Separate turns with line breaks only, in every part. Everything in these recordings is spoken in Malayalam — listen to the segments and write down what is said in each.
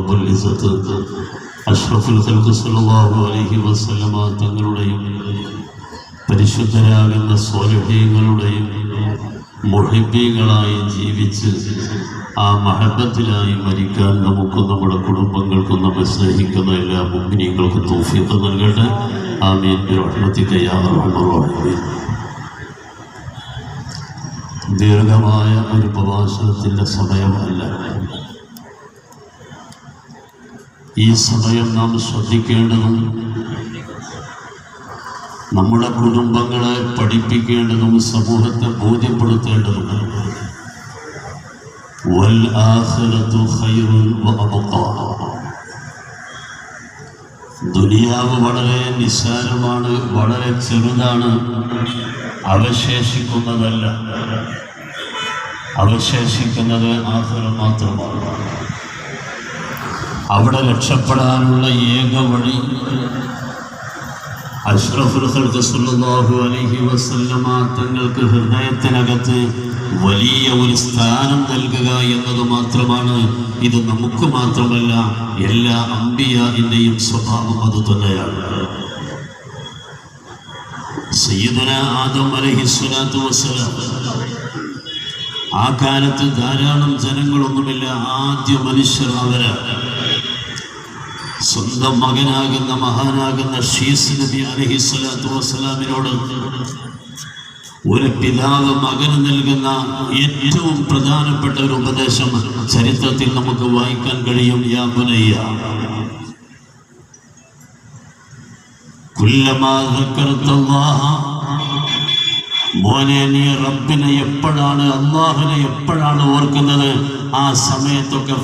റബ്ബുൽ അഷ്റഫുൽ ഖൽഖ് സല്ലല്ലാഹു അലൈഹി വസല്ലമ തങ്ങളുടെയും പരിശുദ്ധരാകുന്ന സ്വാലിഹീങ്ങളുടെയും മുഹിബീങ്ങളായി ജീവിച്ച് ആ മഹബത്തിലായി മരിക്കാൻ നമുക്കും നമ്മുടെ കുടുംബങ്ങൾക്കും നമ്മെ സ്നേഹിക്കുന്ന എല്ലാ മുമ്പിനികൾക്കും തൗഫീഖ് നൽകട്ടെ. ആമീൻ. റഹ്മത്തിക്ക് യാ അർഹമർ ദീർഘമായ ഒരു പ്രഭാഷണത്തിന്റെ സമയമല്ല. ഈ സമയം നാം ശ്രദ്ധിക്കേണ്ടതും നമ്മുടെ കുടുംബങ്ങളെ പഠിപ്പിക്കേണ്ടതും സമൂഹത്തെ ബോധ്യപ്പെടുത്തേണ്ടതും. ദുനിയാവ് വളരെ നിസ്സാരമാണ് വളരെ ചെറുതാണ്. അവശേഷിക്കുന്നതല്ല. അവശേഷിക്കുന്നത് ആഹ്ലം മാത്രമാണ്. അവിടെ രക്ഷപ്പെടാനുള്ള ഏക വഴി അഷ്റഫുൽ ഖൽഖ് അലഹി വസല്ലമ തങ്ങൾക്ക് ഹൃദയത്തിനകത്ത് വലിയ ഒരു സ്ഥാനം നൽകുക എന്നത് മാത്രമാണ്. ഇത് നമുക്ക് മാത്രമല്ല എല്ലാ അമ്പിയാവിന്റെയും സ്വഭാവം അത് തന്നെയാണ്. സയ്യിദന ആദം അലൈഹിസ്സലാത്തു വസ്സലാം ആ കാലത്ത് ധാരാളം ജനങ്ങളൊന്നുമില്ല ആദ്യ മനുഷ്യർ അവരാണ്. സ്വന്തം മകനാകുന്ന മഹാനാകുന്ന ഷീസ് നബി അലഹി സ്വലാത്തു വസ്സലാമിനോട് ഒരു പിതാവ് മകന് നൽകുന്ന ഏറ്റവും പ്രധാനപ്പെട്ട ഒരു ഉപദേശം ചരിത്രത്തിൽ നമുക്ക് വായിക്കാൻ കഴിയും യാ പുനയ്യ മോനെ നീ റബ്ബിനെ എപ്പോഴാണ് അള്ളാഹുനെ എപ്പോഴാണ് ഓർക്കുന്നത്? ആ സമയത്തൊക്കെ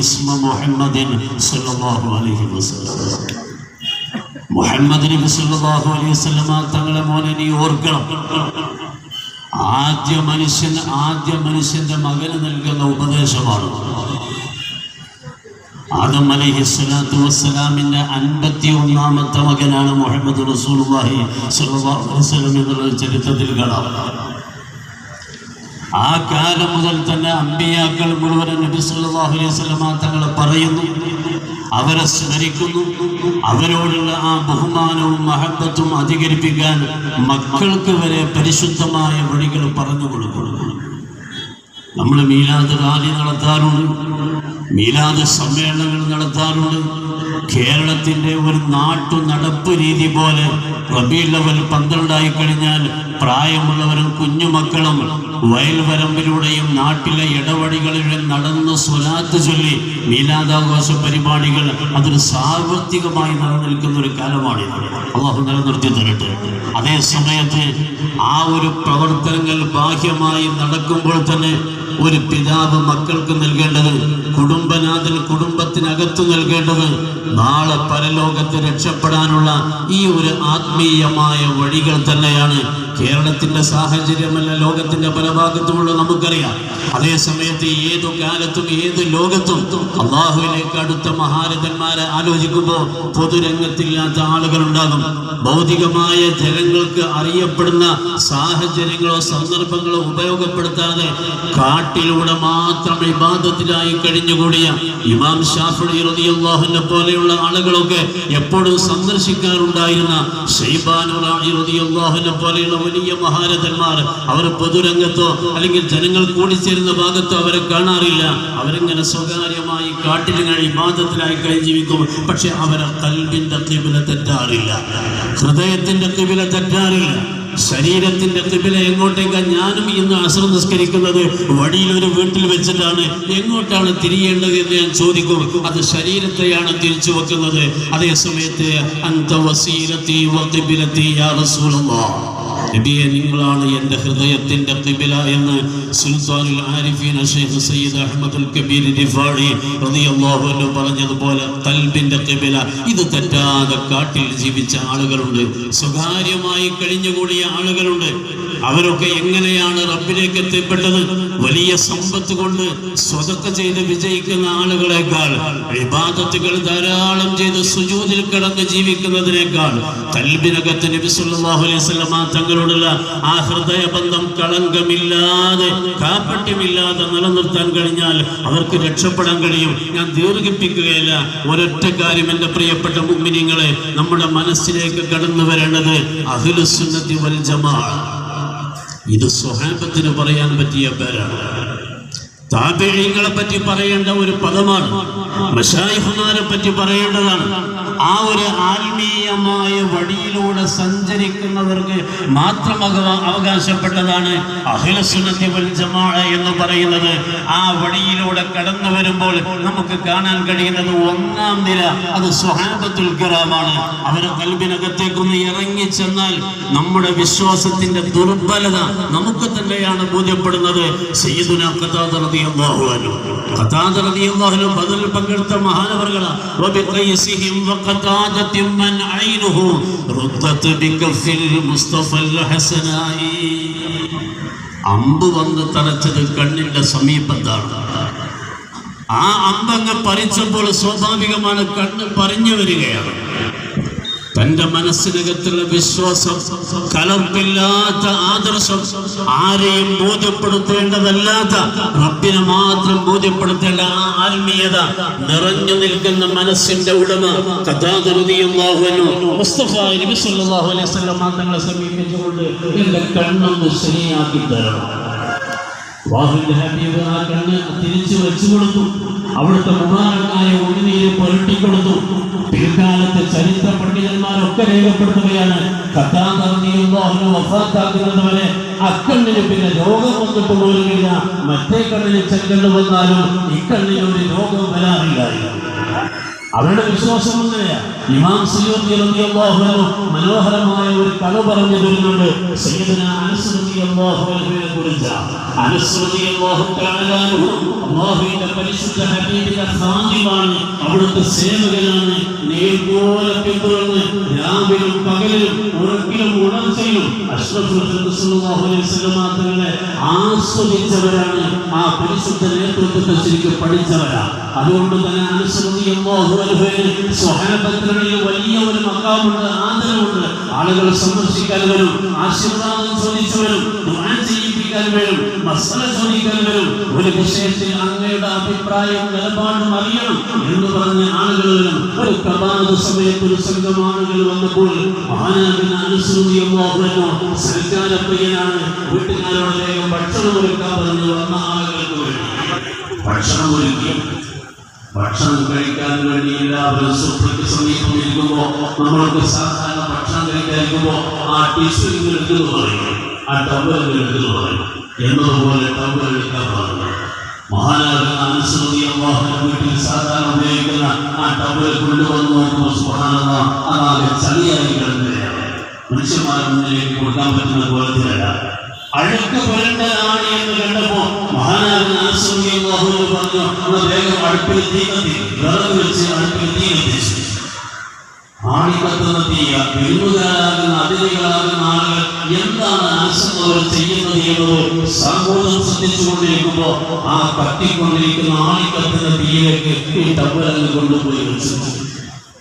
ഇസ്മ മുഹമ്മദിൻ സല്ലല്ലാഹു അലൈഹി വസല്ലം. മുഹമ്മദ് നബി സല്ലല്ലാഹു അലൈഹി വസല്ലമ തങ്ങളെ മോനെ നീ ഓർക്കണം. ആദ്യ മനുഷ്യൻ ആദ്യ മനുഷ്യന്റെ മകന് നൽകുന്ന ഉപദേശമാണ്. ആദം അലൈഹി സ്വലാത്തു വസ്സലാമിന്റെ അൻപത്തി ഒന്നാമത്തെ മകനാണ് മുഹമ്മദ് റസൂലുള്ളാഹി സ്വല്ലല്ലാഹു അലൈഹി വസല്ലം എന്നുള്ള ചരിത്രത്തിൽ കാണാം. ആ കാലം മുതൽ തന്നെ അമ്പിയാക്കൾ മുഴുവൻ നബി സല്ലല്ലാഹു അലൈഹി വസല്ലമ തങ്ങൾ പറയുന്നു. അവരെ സ്മരിക്കുന്നു. അവരോടുള്ള ആ ബഹുമാനവും മഹബത്തും അധികരിപ്പിക്കാൻ മക്കൾക്ക് വരെ പരിശുദ്ധമായ വഴികൾ പറഞ്ഞു കൊടുക്കുന്നു. നമ്മൾ മീലാദ് റാലി നടത്താറുണ്ട്. മീലാദ് സമ്മേളനങ്ങൾ നടത്താറുണ്ട്. കേരളത്തിന്റെ ഒരു നാട്ടു നടപ്പ് രീതി പോലെ റബി ലെവൽ പന്ത്രണ്ടായി കഴിഞ്ഞാൽ പ്രായമുള്ളവരും കുഞ്ഞുമക്കളും വയൽവരമ്പിലൂടെയും നാട്ടിലെ ഇടവഴികളിലും നടന്ന് സ്വലാത്ത് ചൊല്ലി മീലാദാഘോഷ പരിപാടികൾ അതൊരു സാർവത്രികമായി നിലനിൽക്കുന്ന ഒരു കാലമാണ് അള്ളാഹു നിലനിർത്തി തരട്ടെ. അതേ സമയത്ത് ആ ഒരു പ്രവർത്തനങ്ങൾ ബാഹ്യമായി നടക്കുമ്പോൾ തന്നെ ഒരു പിതാവ് മക്കൾക്ക് നൽകേണ്ടത് കുടുംബനാഥൻ കുടുംബത്തിനകത്ത് നൽകേണ്ടത് നാളെ പരലോകത്ത് രക്ഷപ്പെടാനുള്ള ഈ ഒരു ആത്മീയമായ വഴികൾ തന്നെയാണ് കേരളത്തിന്റെ സാഹചര്യമല്ല ലോകത്തിന്റെ പല ഭാഗത്തുമുള്ള നമുക്കറിയാം. അതേ സമയത്ത് ഏതു കാലത്തും ഏത് ലോകത്തും അള്ളാഹുവിലേക്ക് അടുത്ത മഹാരഥന്മാരെ ആലോചിക്കുമ്പോൾ പൊതുരംഗത്തില്ലാത്ത ആളുകൾ ഉണ്ടാകും ഭൗതികമായ ജനങ്ങൾക്ക് അറിയപ്പെടുന്ന സാഹചര്യങ്ങളോ സന്ദർഭങ്ങളോ ഉപയോഗപ്പെടുത്താതെ കാട്ടിലൂടെ മാത്രം വിവാദത്തിലായി കഴിഞ്ഞുകൂടിയ ഇമാം ഷാഫി റളിയല്ലാഹുവിനെ പോലെയുള്ള ആളുകളൊക്കെ എപ്പോഴും സന്ദർശിക്കാറുണ്ടായിരുന്ന റളിയല്ലാഹുവിനെ പോലെയുള്ള വലിയ മഹാരഥന്മാർ അവർ പൊതുരംഗത്തോ അല്ലെങ്കിൽ ജനങ്ങൾ കൂടിച്ചേരുന്ന ഭാഗത്തോ അവരെ കാണാറില്ല. അവരിങ്ങനെ സ്വകാര്യമായി കാട്ടിലിങ്ങനെ മാതത്തിലായി കഴിഞ്ഞ് ജീവിക്കും. പക്ഷെ അവരെ കൽബിന്റെ കിബില തെറ്റാറില്ല. ഹൃദയത്തിന്റെ കിബില തെറ്റാറില്ല. ശരീരത്തിന്റെ കിബില എങ്ങോട്ടേക്കാ ഞാനും ഇന്ന് അസർ നിസ്കരിക്കുന്നത്? വഴിയിൽ ഒരു വീട്ടിൽ വെച്ചിട്ടാണ്. എങ്ങോട്ടാണ് തിരിയേണ്ടത് എന്ന് ഞാൻ ചോദിക്കും. അത് ശരീരത്തെയാണ് തിരിച്ചു വെക്കുന്നത്. അതേ സമയത്ത് അന്ത വസീലത്തി വഖിബിലത്തി യാ നബിയെ നിങ്ങളാണ് എന്റെ ഹൃദയത്തിന്റെ കിബില എന്ന് സുൽത്താനുൽ ആരിഫീൻ ഷെയ്ഖ് സയ്യിദ് അഹമ്മദുൽ കബീർ റിഫാഴി റളിയല്ലാഹു പറഞ്ഞതുപോലെ കൽബിന്റെ കിബില. ഇത് തെറ്റാതെ കാട്ടിൽ ജീവിച്ച ആളുകളുണ്ട്. സ്വകാര്യമായി കഴിഞ്ഞുകൂടിയ ആളുകളുണ്ട്. അവരൊക്കെ എങ്ങനെയാണ് റബ്ബിലേക്ക് എത്തിപ്പെട്ടത്? വലിയ സമ്പത്ത് കൊണ്ട് സ്വതക്ക ചെയ്ത് വിജയിക്കുന്ന ആളുകളെക്കാൾ വിവാദത്തുകൾ ധാരാളം ചെയ്ത് സുജൂതിൽ കിടന്ന് ജീവിക്കുന്നതിനേക്കാൾ കൽബിനകത്ത് നബി അലൈഹി തങ്ങളുടെ റസൂലിനോടുള്ള ആ ഹൃദയബന്ധം കളങ്കമില്ലാതെ കാപ്പട്യമില്ലാതെ നിലനിർത്താൻ കഴിഞ്ഞാൽ അവർക്ക് രക്ഷപ്പെടാൻ കഴിയും. ഞാൻ ദീർഘിപ്പിക്കുകയില്ല ഒരൊറ്റ കാര്യം എന്റെ പ്രിയപ്പെട്ട മുമ്മിനിങ്ങളെ നമ്മുടെ മനസ്സിലേക്ക് കടന്നു വരേണ്ടത് അഖിലുസുന്നതി വൽ ഇത് സ്വഹാബത്തിന് പറയാൻ പറ്റിയ പേരാണ്. താപേഴികളെ പറ്റി പറയേണ്ട ഒരു പദമാണ്. മഷായിഹുമാരെ പറ്റി പറയേണ്ടതാണ്. ആ ഒരു ആത്മീയമായ വഴിയിലൂടെ സഞ്ചരിക്കുന്നവർക്ക് മാത്രം അവകാശപ്പെട്ടതാണ് അഖിലസുന്നത്തി വൽ എന്ന് പറയുന്നത്. ആ വഴിയിലൂടെ കടന്നു വരുമ്പോൾ നമുക്ക് കാണാൻ കഴിയുന്നത് ഒന്നാം നില അത് സ്വഹാബത്തുൽ ഗ്രാമാണ് അവരെ കൽബിനകത്തേക്കൊന്ന് ഇറങ്ങി ചെന്നാൽ നമ്മുടെ വിശ്വാസത്തിന്റെ ദുർബലത നമുക്ക് തന്നെയാണ് ബോധ്യപ്പെടുന്നത്. സയ്യിദുന ഖതാദ റളിയല്ലാഹു അൻഹു. പങ്കെടുത്ത തറച്ചത് കണ്ണിന്റെ സമീപത്താണ്. ആ അമ്പങ്ങ് പറിച്ചപ്പോൾ സ്വാഭാവികമാണ് കണ്ണ് പറഞ്ഞു വരികയാണ്. തന്റെ മനസ്സിനകത്തുള്ള വിശ്വാസം കലർപ്പില്ലാത്ത ആദർശം ആരെയും ബോധ്യപ്പെടുത്തേണ്ടതല്ലാത്ത റബ്ബിനെ മാത്രം ബോധ്യപ്പെടുത്തേണ്ട ആ ആത്മീയത നിറഞ്ഞു നിൽക്കുന്ന മനസ്സിന്റെ ഉടമ കഥാകൃതിയും സമീപിച്ചുകൊണ്ട് ആ തിരിച്ചു വെച്ചു കൊടുത്തു അവിടുത്തെ മുബാറക്കായ ഉണ്ണിനീര് പുരട്ടിക്കൊടുത്തു. പിൽക്കാലത്തെ ചരിത്ര പണ്ഡിതന്മാരൊക്കെ രേഖപ്പെടുത്തുകയാണ്. കഥാകർണിയുള്ളവന് വഫാത്താക്കുന്നത് വരെ അക്കണ്ണിന് പിന്നെ രോഗം വന്നിട്ട് പോലുമില്ല മറ്റേ കണ്ണിന് ചെങ്കണ്ണ് വന്നാലും ഇക്കണ്ണിന് ഒരു രോഗം വരാറില്ലായിരുന്നു അവരുടെ വിശ്വാസം അങ്ങനെയാ. ഇമാം സയ്യൂദി മനോഹരമായ ഒരു കഥ പറഞ്ഞു തരുന്നുണ്ട്. തആല പരിശുദ്ധ അവിടുത്തെ സേവകനാണ്. പോലെ പിന്തുടർന്ന് രാവിലും പകലിലും ഉറക്കിലും ഉണർച്ചയിലും തങ്ങളെ ആസ്വദിച്ചവരാണ് ആ പരിശുദ്ധ നേതൃത്വത്തെ ശരിക്കും പഠിച്ചവരാ. അതുകൊണ്ട് തന്നെ അനുസൃതിയല്ലാഹു അൻഹുവിന് സ്വഹാബത്തിനിടയിൽ വലിയ ഒരു മക്കാമുണ്ട് ആദരവുണ്ട്. ആളുകൾ സന്ദർശിക്കാൻ വരും ആശീർവാദം ചോദിച്ചു വരും ചെയ്യിപ്പിക്കാൻ വരും മസല ചോദിക്കാൻ വരും. ഒരു വിഷയത്തിൽ അങ്ങയുടെ അഭിപ്രായം നിലപാടും അറിയണം എന്ന് പറഞ്ഞ ആളുകൾ വരും ഒരു പ്രഭാത സമയത്ത് ഒരു സംഘം ആളുകൾ വന്നപ്പോൾ മഹാനാകുന്ന അനുസൃതിയല്ലാഹു അൻഹു സൽക്കാരപ്രിയനാണ് വീട്ടുകാരോട് വേഗം ഭക്ഷണം ഒരുക്കാൻ പറഞ്ഞു വന്ന ആളുകൾക്ക് വേണ്ടി. ഭക്ഷണം ഒരുക്കി. ഭക്ഷണം കഴിക്കാൻ വേണ്ടി എല്ലാവരും സുഹൃത്തുക്ക് സമീപം ഇരിക്കുമ്പോൾ നമ്മൾക്ക് സാധാരണ ഭക്ഷണം കഴിക്കാതിരിക്കുമ്പോൾ ആ ടിഷ്യൂ ഇങ്ങനെ എടുക്കുന്നു പറയും. ആ ടവൽ ഇങ്ങനെ എടുക്കുന്നു പറയും. എന്നതുപോലെ ടവൽ എടുക്കാൻ പറഞ്ഞു. വീട്ടിൽ സാധാരണ ഉപയോഗിക്കുന്ന ആ ടവൽ കൊണ്ടുവന്ന് നോക്കുമ്പോൾ സുഹാന അതാകെ ചളിയായി കിടക്കുകയാണ്. മനുഷ്യന്മാരുടെ മുന്നിലേക്ക് കൊടുക്കാൻ പറ്റുന്ന കോലത്തിലല്ല അഴുക്ക് പുരണ്ടതാണ് എന്ന് കണ്ടപ്പോ അള്ളാഹുവിന് പറഞ്ഞു "എന്നാ വേഗം അടുപ്പിൽ തീ കത്തി വിറക് വെച്ച് അടുപ്പിൽ തീ കത്തിച്ചു. ആണിക്കത്തുന്ന തീയ വിരുന്നുകാരാകുന്ന അതിഥികളാകുന്ന ആളുകൾ എന്താണ് ആശ്രമങ്ങൾ ചെയ്യുന്നത് എന്നത് സാമൂഹം ശ്രദ്ധിച്ചുകൊണ്ടിരിക്കുമ്പോ ആ കത്തിക്കൊണ്ടിരിക്കുന്ന ആണിക്കത്തുന്ന തീയിലേക്ക് ഈ ടവലങ്ങ് കൊണ്ടുപോയി വെച്ചു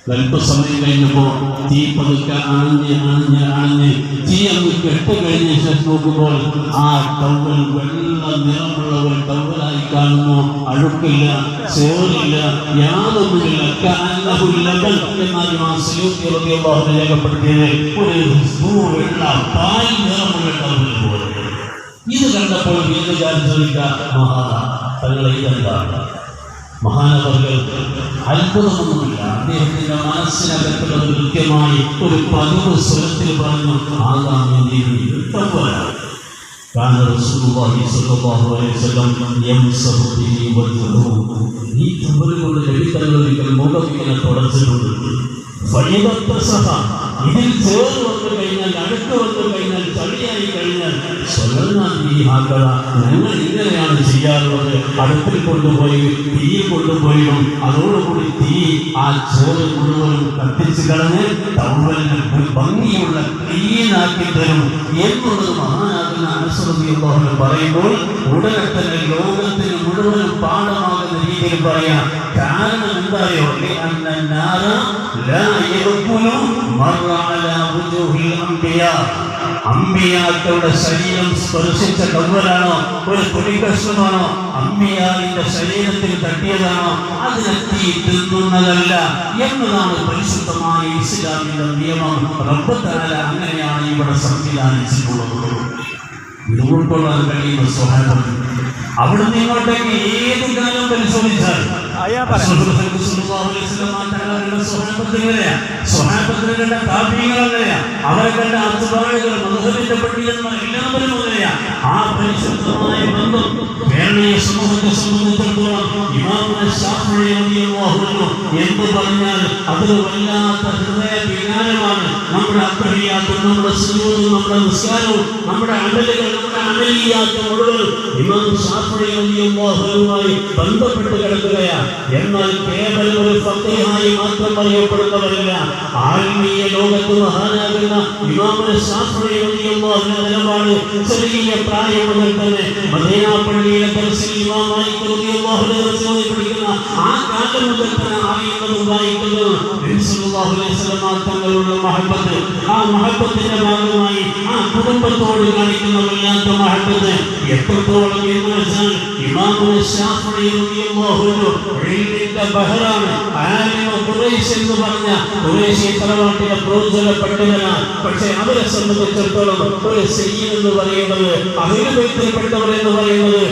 അല്പസമയം കഴിഞ്ഞപ്പോൾ തീ പതുക്കെ അണഞ്ഞ് അണഞ്ഞ് അണഞ്ഞ് തീ അങ്ങ് കെട്ട് കഴിഞ്ഞ ശേഷം നോക്കുമ്പോൾ ആ ടവൽ വെള്ള നിറമുള്ള ഒരു ടവലായി കാണുന്നു. അഴുക്കില്ല ചേറില്ല യാതൊന്നുമില്ല രേഖപ്പെടുത്തിയത് ഒരു വെള്ള പാൽ നിറമുള്ള ടവൽ പോലെ. ഇത് കണ്ടപ്പോൾ വീണ്ടും ചോദിക്കാം മഹാ തങ്ങളെ ഇതെന്താണ്? മഹാനവർകൾ അത്ഭുതമൊന്നുമില്ല അദ്ദേഹത്തിന്റെ മനസ്സിനകത്തുള്ളത് കൃത്യമായി ഒരു പതിവ് സ്വരത്തിൽ പറഞ്ഞു ആകാമി ദേവി كان رسول الله صلى الله عليه وسلم يمسح به وجهه ഈ ചുമല് കൊണ്ട് ലഭിക്കുന്ന ഒരിക്കൽ മുഖം ഇങ്ങനെ തുടച്ചിട്ടുണ്ട് ഫൈദത്ത സഹ ഇതിൽ ചേർന്ന് വന്നു കഴിഞ്ഞാൽ അടുത്ത് വന്നു കഴിഞ്ഞാൽ ചളിയായി കഴിഞ്ഞാൽ ഞങ്ങൾ ഇങ്ങനെയാണ് ചെയ്യാറുള്ളത് അടുപ്പിൽ കൊണ്ടുപോയി തീ കൊണ്ടുപോയിടും അതോടുകൂടി തീ ആ ചോറ് മുഴുവനും കത്തിച്ച് കളഞ്ഞ് തൗവലിന് ഭംഗിയുള്ള ക്ലീനാക്കി തരും എന്നുള്ളത് മഹാനാകുന്ന അനുസൃതിയുള്ളവർ പറയുമ്പോൾ ഉടനെ തന്നെ ലോകത്തിന് മുഴുവനും പാഠമാകുന്ന രീതിയിൽ പറയാം കാരണം എന്തായോ അന്നന്നാറ ലാ യദ്ഖുലു മർറ അലാ വുജൂഹിൽ അംബിയാ അമ്പിയാക്കളുടെ ശരീരം സ്പർശിച്ച കവലാണോ? ഒരു തുണികഷ്ണമാണോ അമ്മിയാവിന്റെ ശരീരത്തിൽ തട്ടിയതാണോ? അതിനെത്തി തിന്നുന്നതല്ല എന്നതാണ് പരിശുദ്ധമായ ഇസ്ലാമിന്റെ നിയമം. റബ്ബത്താല അങ്ങനെയാണ് ഇവിടെ സംവിധാനിച്ചിട്ടുള്ളത്. ഇത് ഉൾക്കൊള്ളാൻ കഴിയുന്ന സ്വഭാവം. അവിടെ നിങ്ങോട്ടേക്ക് ഏത് കാലം പരിശോധിച്ചാൽ ആ പരിശുദ്ധമായ പറഞ്ഞാൽ അതൊരു നമ്മുടെ നമ്മുടെ നമ്മുടെ നമ്മുടെ മുഴുവൻ ഇമാം ബന്ധപ്പെട്ട് കിടക്കുകയാണ്. എന്നാൽ കേവലം ഒരു സത്യമായി മാത്രം അറിയപ്പെടുന്നവരല്ല. ആത്മീയ ലോകത്ത് മഹാനാകുന്ന ഇമാമിന് ഷാഫിയുള്ള നിലപാട് ചെറിയ പ്രായം മുതൽ തന്നെ മദീന പള്ളിയിലെ ഇമാമായി പഠിക്കുന്ന ആ തങ്ങളുടെ മഹബത്ത് ആ മഹബത്തിന്റെ ഭാഗമായി ആ കുടുംബത്തോട് കാണിക്കുന്ന വല്ലാത്ത മഹബത്ത് എത്രത്തോളം എന്ന് പറഞ്ഞ ഖുറൈശി തറവാട്ടിലെ പ്രോജ്വലപ്പെട്ടവരാണ് പക്ഷേ അവരെ സംബന്ധിച്ചിടത്തോളം ഒരു സയ്യിദ് എന്ന് പറയുന്നത് അഹിലബൈത്തിൽപ്പെട്ടവർ എന്ന് പറയുന്നത്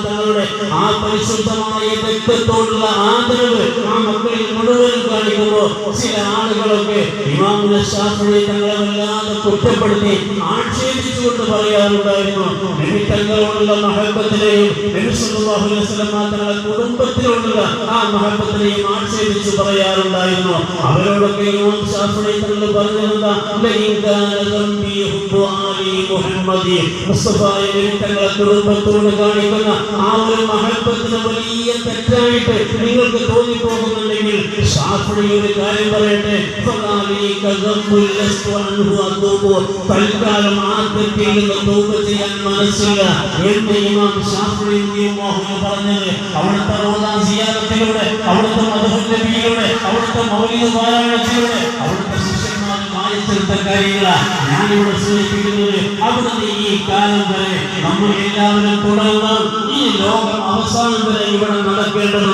തങ്ങളുടെ ആ പരിശുദ്ധമായ വ്യക്തിത്വത്തോടുള്ള ആദരവ് ആ മക്കളിൽ മുഴുവൻ കാണിക്കുമ്പോൾ ചില ആളുകളൊക്കെ ഇമാമുൽ ശാസ്ത്രയെ തങ്ങളെ വല്ലാതെ കുറ്റപ്പെടുത്തി ആക്ഷേപിച്ചുകൊണ്ട് പറയാറുണ്ടായിരുന്നു നബി തങ്ങളോടുള്ള മഹബത്തിനെയും നബി അലൈഹി വസല്ലം തങ്ങളുടെ കുടുംബത്തിനോടുള്ള ആ മഹബത്തിനെയും ആക്ഷേപിച്ച് പറയാറുണ്ടായിരുന്നു. അവരോടൊക്കെ ഇമാം ശാസ്ത്രയെ തങ്ങൾ പറഞ്ഞിരുന്ന മുഹമ്മദി. മുസ്തഫായ നബി കുടുംബത്തോട് കാണിക്കുന്ന ആ ഒരു മഹബത്തിന് വലിയ തെറ്റായിട്ട് നിങ്ങൾക്ക് തോന്നിപ്പോകുന്നുണ്ടെങ്കിൽ ഒരു കാര്യം പറയട്ടെ. തൽക്കാലം ആ തെറ്റിൽ നിന്ന് തൗബ ചെയ്യാൻ മനസ്സില്ല. എന്ന് ഇമാം റളിയല്ലാഹു പറഞ്ഞത് അവിടുത്തെ റോദാ സിയാദത്തിലൂടെ അവിടുത്തെ മധുഹ നബിയിലൂടെ അവിടുത്തെ മൗലിദ് പാരായണത്തിലൂടെ അവിടുത്തെ വായിച്ചെടുത്ത കാര്യങ്ങളാണ് ഞാനിവിടെ സൂചിപ്പിക്കുന്നത് അവിടുന്ന് ഈ കാലം വരെ നമ്മൾ എല്ലാവരും തുടർന്ന് ഈ ലോകം അവസാനം വരെ ഇവിടെ നടക്കേണ്ടത്.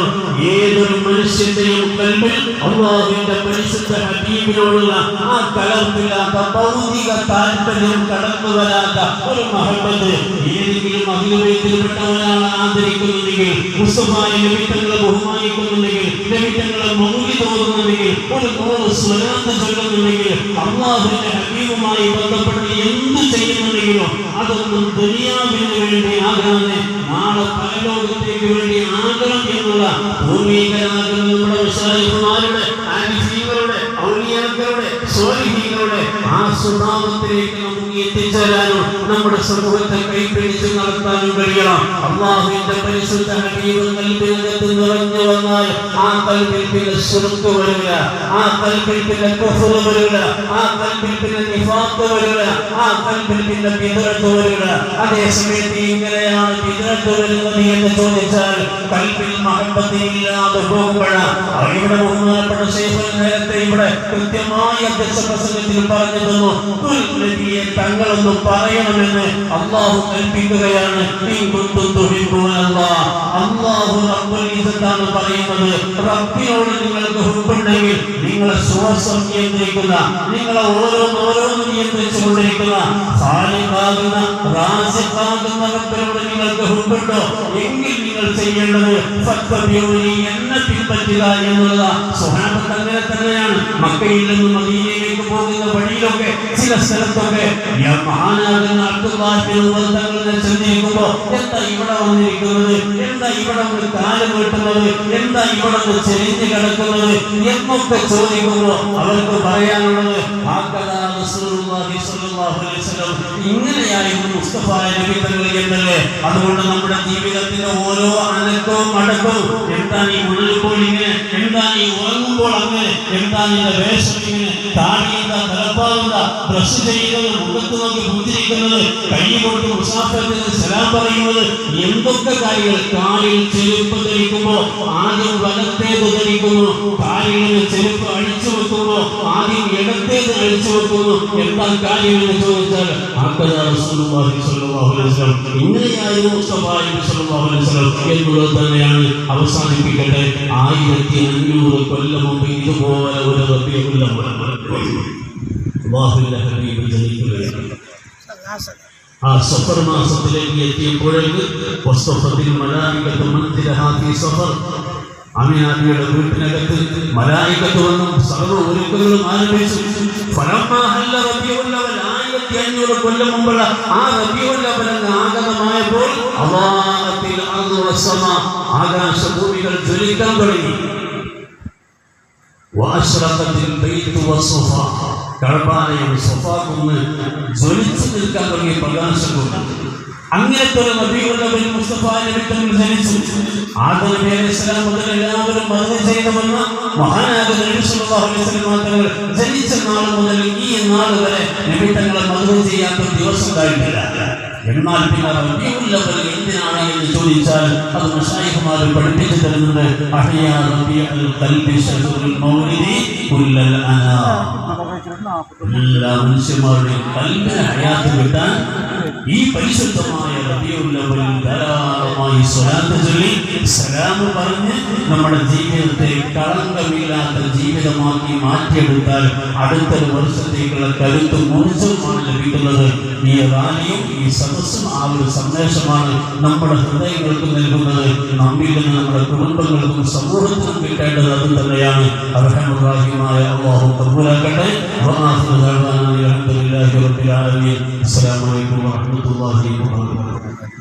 ഏതൊരു മനുഷ്യന്റെയും കൽവിൽ അള്ളാഹുവിന്റെ പരിശുദ്ധ ഹബീബിനോടുള്ള ആ കലർപ്പില്ലാത്ത ഭൗതിക താല്പര്യം കടന്നു വരാത്ത ഒരു മഹബത്ത് ഏതെങ്കിലും അഭിനയത്തിൽപ്പെട്ടവരാണ് ആദരിക്കുന്നുണ്ടെങ്കിൽ മുസ്തഫായ നിമിത്തങ്ങളെ ബഹുമാനിക്കുന്നുണ്ടെങ്കിൽ നിമിത്തങ്ങളെ മൗലി തോന്നുന്നുണ്ടെങ്കിൽ ഒരു നൂറ് സ്വലാത്ത് ചൊല്ലുന്നുണ്ടെങ്കിൽ അള്ളാഹുവിന്റെ ഹബീബുമായി ബന്ധപ്പെട്ട് എന്ത് ചെയ്യുന്നുണ്ടെങ്കിലും അതൊന്നും ദുനിയാവിന് വേണ്ടി ആകാതെ നാളെ പരലോകത്തേക്ക് വേണ്ടി ആകണം എന്നുള്ള ഭൂമികരാകുന്ന നമ്മുടെ വിശാലിമാരുടെ ആരിഫീകളുടെ ഔലിയാക്കളുടെ സ്വാലിഹീകളുടെ ആ സ്വഭാവത്തിലേക്ക് എത്തിച്ചേരാനും നമ്മുടെ സമൂഹത്തെ കൈപിടിച്ച് നടത്താനും കഴിയണം. അള്ളാഹുവിന്റെ പരിശുദ്ധ ഹബീബ് കൽബിനകത്ത് നിറഞ്ഞു വന്നാൽ ആ കൽബിൽ പിന്നെ ശുർക്ക് വരില്ല. ആ കൽബിൽ പിന്നെ വരില്ല. ആ കൽബിൽ പിന്നെ നിഫാത്ത് വരില്ല. ആ കൽബിൽ പിന്നെ ബിദ്അത്ത് വരില്ല. അതേ സമയത്ത് ഇങ്ങനെയാണ് ബിദ്അത്ത് വരുന്നത് എന്ന് ചോദിച്ചാൽ കൽബിൽ മഹബത്ത് ഇല്ലാതെ പോകുമ്പോഴാണ് ഇവിടെ ബഹുമാനപ്പെട്ട ശേഷം നേരത്തെ ഇവിടെ കൃത്യമായ അധ്യക്ഷ പ്രസംഗത്തിൽ പറഞ്ഞു തന്നു. "ഖുൽ നബിയെ തങ്ങളൊന്ന് പറയണമെന്ന് അള്ളാഹു കൽപ്പിക്കുകയാണ്. അള്ളാഹു റബ്ബുൽ പറയുന്നത്. റബ്ബിനോട് നിങ്ങൾക്ക് ഹുബുണ്ടെങ്കിൽ നിങ്ങളെ ശ്വാസം നിയന്ത്രിക്കുന്ന നിങ്ങളെ ഓരോന്ന് ഓരോന്ന് നിയന്ത്രിച്ചു കൊണ്ടിരിക്കുന്ന സാലിഹാകുന്ന റാസിഖാകുന്ന റബ്ബിനോട് നിങ്ങൾക്ക് ഹുബുണ്ടോ എങ്കിൽ നിങ്ങൾ ചെയ്യേണ്ടത് ഫത്തബിഊനി എന്നെ പിൻപറ്റുക എന്നുള്ളതാ. സ്വഹാബത്ത് അങ്ങനെ തന്നെയാണ്. മക്കയിൽ നിന്ന് മദീനയിലേക്ക് പോകുന്ന ചില സ്ഥലത്തൊക്കെ ചെന്നിരിക്കുമ്പോ എന്താ ഇവിടെ വന്നിരിക്കുന്നത്? എന്താ ഇവിടെ ഒന്ന് കാൽ വീട്ടുന്നത് എന്താ ഇവിടെ ഒന്ന് ചെരിഞ്ഞ് കിടക്കുന്നത്? എന്നൊക്കെ ചോദിക്കുമ്പോ അവർക്ക് പറയാനുള്ളത് ആ വസല്ലം." ഇങ്ങനെയായിരുന്നു മുസ്തഫ നബി തങ്ങൾ എന്നല്ലേ അതുകൊണ്ട് നമ്മുടെ ജീവിതത്തിന്റെ ഓരോ അനക്കവും അടക്കവും എന്താ നീ ഉള്ളിപ്പോൾ ഇങ്ങനെ? എന്താ നീ ഉറങ്ങുമ്പോൾ അങ്ങനെ എന്താ നിന്റെ വേഷം ഇങ്ങനെ? താടിയുണ്ട തലപ്പാറുണ്ട ബ്രഷ് ചെയ്യുന്നത് മുഖത്ത് നോക്കി പുഞ്ചിരിക്കുന്നത് കൈ കൊണ്ട് മുസാഫറിന് സലാം പറയുന്നത് എന്തൊക്കെ കാര്യങ്ങൾ? കാലിൽ ചെരുപ്പ് ധരിക്കുമ്പോൾ ആദ്യം വലത്തേത് ധരിക്കുന്നു കാലിൽ ചെരുപ്പ് അഴിച്ചു വെക്കുമ്പോൾ ആദ്യം ഇടത്തേക്ക് അഴിച്ചു വെക്കുന്നു എന്താ കാര്യമെന്ന് ചോദിച്ചാൽ ഇങ്ങനെയായിരുന്നു എന്നുള്ളത് തന്നെയാണ് അവസാനിപ്പിക്കട്ടെ. ആയിരത്തി അഞ്ഞൂറ് കൊല്ലം മുമ്പ് ഇതുപോലെ ഒരു അല്ലാഹുവിന്റെ ഹബീബ് ജനിക്കുകയാണ് ആ സഫർ മാസത്തിലേക്ക് എത്തിയപ്പോഴേക്ക് അമിനാബിയുടെ വീട്ടിനകത്ത് മലായികത്ത് വന്നു സർവ ഒരുക്കങ്ങളും ആരംഭിച്ചു. ആയിരത്തി അഞ്ഞൂറ് കൊല്ലം മുമ്പുള്ള ആ അങ്ങ് ആഗതമായപ്പോൾ വസ്സമാ ആകാശഭൂമികൾ ജ്വലിക്കാൻ തുടങ്ങി. കഴബാലയം സൊഫാക്കുന്ന് ജ്വലിച്ചു നിൽക്കാൻ തുടങ്ങിയ പ്രകാശം കൊണ്ട്. അങ്ങനത്തെ ഒരു നബികളുടെ ഒരു നബി തങ്ങൾ ജനിച്ചു. ആദം നബി അലൈഹി സ്വലാം മുതൽ എല്ലാവരും മരണം ചെയ്തു വന്ന നബി സല്ലല്ലാഹു അലൈഹി വസല്ലം തങ്ങൾ ജനിച്ച നാൾ മുതൽ ഈ നാൾ വരെ നബി തങ്ങളെ മരണം ചെയ്യാത്ത ദിവസം റബിയുള്ളവർ എന്തിനാണ് എന്ന് ചോദിച്ചാൽ അത് മഷായിഖുമാർ പഠിപ്പിച്ചു തരുന്നത് എല്ലാ മനുഷ്യന്മാരുടെയും കൽബിനെ ഹയാത്ത് കിട്ടാൻ ഈ പരിശുദ്ധമായ സ്വലാത്ത് ചൊല്ലി സലാമ് പറഞ്ഞ് നമ്മുടെ ജീവിതത്തെ കളങ്കമില്ലാത്ത ജീവിതമാക്കി മാറ്റിയെടുത്താൽ അടുത്തൊരു വർഷത്തേക്കുള്ള കരുത്തും ഊർജവുമാണ് ലഭിക്കുന്നത്. ഈ റാലിയും ഈ സദസ്സും ആ ഒരു സന്ദേശമാണ് നമ്മുടെ ഹൃദയങ്ങൾക്ക് നൽകുന്നത്. നമ്മിൽ നിന്ന് നമ്മുടെ കുടുംബങ്ങൾക്കും സമൂഹത്തിനും കിട്ടേണ്ടത് അത് തന്നെയാണ്. അർഹമുറാഹിമായ അള്ളാഹു കബൂലാക്കട്ടെ. അലഹമുല്ലാഹി റബ്ബിൽ ആലമീൻ. അസ്സലാമു അലൈക്കും വറഹ്മത്തുള്ളാഹി വബറകാതുഹു.